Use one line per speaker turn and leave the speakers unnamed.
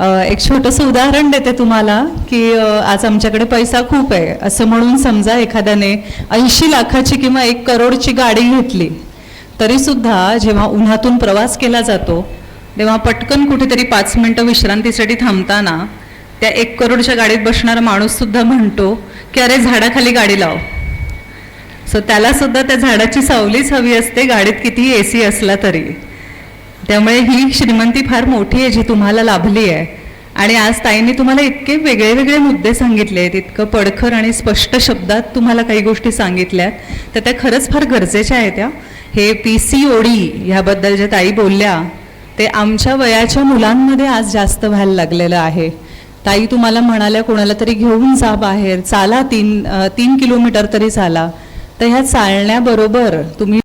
एक छोटंसं उदाहरण देते तुम्हाला की आज आमच्याकडे पैसा खूप आहे. असं म्हणून समजा एखाद्याने ऐंशी लाखाची किंवा एक करोडची गाडी घेतली तरीसुद्धा जेव्हा उन्हातून प्रवास केला जातो तेव्हा पटकन कुठेतरी पाच मिनटं विश्रांतीसाठी थांबताना त्या एक करोडच्या गाडीत बसणारा माणूससुद्धा म्हणतो की अरे झाडाखाली गाडी लाव. सो त्यालासुद्धा त्या झाडाची सावलीच हवी असते गाडीत कितीही ए सी असला तरी. त्यामुळे ही श्रीमंती फार मोठी आहे जी तुम्हाला लाभली आहे. आणि आज ताईंनी तुम्हाला इतके वेगळे वेगळे मुद्दे सांगितले आहेत इतकं पडखर आणि स्पष्ट शब्दात तुम्हाला काही गोष्टी सांगितल्यात तर त्या खरंच फार गरजेच्या आहेत त्या हे पी सी ओ डी ह्याबद्दल जे ताई बोलल्या ते आमच्या वयाच्या मुलांमध्ये आज जास्त व्हायला लागलेलं आहे. ताई तुम्हाला म्हणाल्या कोणाला तरी घेऊन जा बाहेर चाला तीन तीन किलोमीटर तरी चाला. तर ह्या चालण्याबरोबर तुम्ही